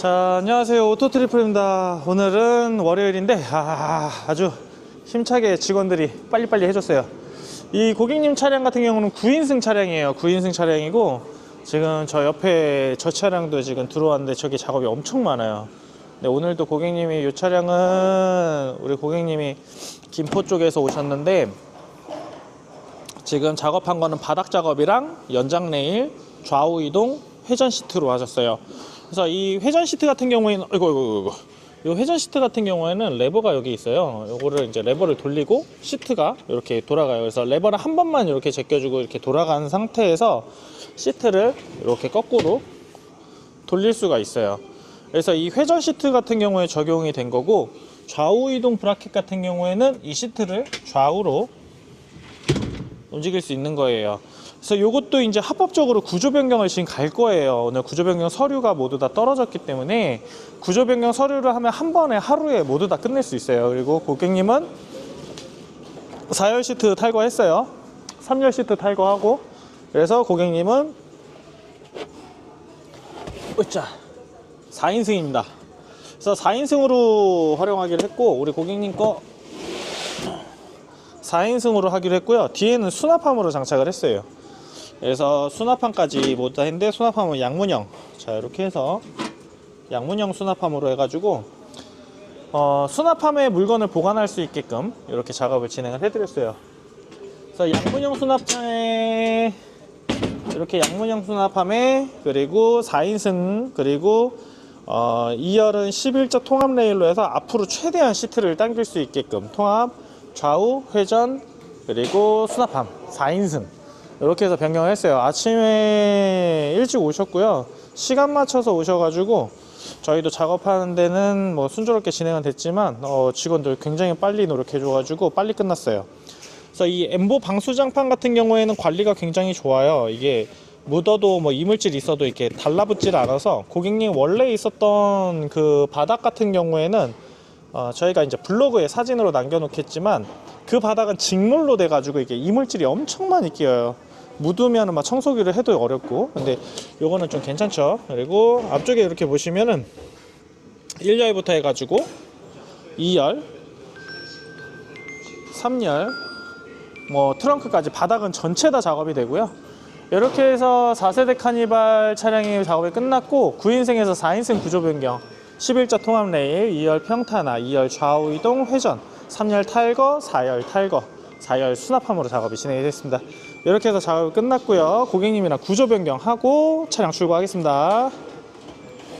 자, 안녕하세요. 오토트리플입니다. 오늘은 월요일인데, 아, 아주 힘차게 직원들이 빨리빨리 해줬어요. 이 고객님 차량 같은 경우는 9인승 차량이에요. 9인승 차량이고, 지금 저 옆에 저 차량도 지금 들어왔는데 저기 작업이 엄청 많아요. 근데 오늘도 고객님이 이 차량은 우리 고객님이 김포 쪽에서 오셨는데, 지금 작업한 거는 바닥 작업이랑 연장 레일, 좌우 이동, 회전 시트로 하셨어요. 그래서 이 회전 시트 같은 경우에는 이거 이거 이거 이 회전 시트 같은 경우에는 레버가 여기 있어요. 요거를 이제 레버를 돌리고 시트가 이렇게 돌아가요. 그래서 레버를 한 번만 이렇게 제껴주고 이렇게 돌아가는 상태에서 시트를 이렇게 거꾸로 돌릴 수가 있어요. 그래서 이 회전 시트 같은 경우에 적용이 된 거고 좌우 이동 브라켓 같은 경우에는 이 시트를 좌우로 움직일 수 있는 거예요. 그래서 이것도 이제 합법적으로 구조 변경을 지금 갈 거예요. 오늘 구조 변경 서류가 모두 다 떨어졌기 때문에 구조 변경 서류를 하면 한 번에 하루에 모두 다 끝낼 수 있어요. 그리고 고객님은 4열 시트 탈거했어요. 3열 시트 탈거하고 그래서 고객님은 으짜 4인승입니다. 그래서 4인승으로 활용하기로 했고 우리 고객님 거 4인승으로 하기로 했고요. 뒤에는 수납함으로 장착을 했어요. 그래서 수납함까지 모두 다 했는데 수납함은 양문형. 자 이렇게 해서 양문형 수납함으로 해가지고 어, 수납함에 물건을 보관할 수 있게끔 이렇게 작업을 진행을 해드렸어요. 그래서 양문형 수납함에 이렇게 양문형 수납함에 그리고 4인승 그리고 어, 2열은 11자 통합 레일로 해서 앞으로 최대한 시트를 당길 수 있게끔 통합 좌우 회전 그리고 수납함 4인승 이렇게 해서 변경을 했어요. 아침에 일찍 오셨고요. 시간 맞춰서 오셔가지고 저희도 작업하는 데는 뭐 순조롭게 진행은 됐지만 어, 직원들 굉장히 빨리 노력해줘가지고 빨리 끝났어요. 그래서 이 엠보 방수장판 같은 경우에는 관리가 굉장히 좋아요. 이게 묻어도 뭐 이물질 있어도 이렇게 달라붙질 않아서 고객님 원래 있었던 그 바닥 같은 경우에는 어, 저희가 이제 블로그에 사진으로 남겨놓겠지만 그 바닥은 직물로 돼가지고 이게 이물질이 엄청 많이 끼어요. 묻으면 막 청소기를 해도 어렵고 근데 요거는 좀 괜찮죠. 그리고 앞쪽에 이렇게 보시면은 1열부터 해가지고 2열, 3열, 뭐 트렁크까지 바닥은 전체 다 작업이 되고요. 이렇게 해서 4세대 카니발 차량이 작업이 끝났고 9인승에서 4인승 구조 변경 11자 통합 레일, 2열 평탄화, 2열 좌우 이동 회전, 3열 탈거, 4열 탈거, 4열 수납함으로 작업이 진행이 됐습니다. 이렇게 해서 작업이 끝났고요. 고객님이랑 구조 변경하고 차량 출고하겠습니다.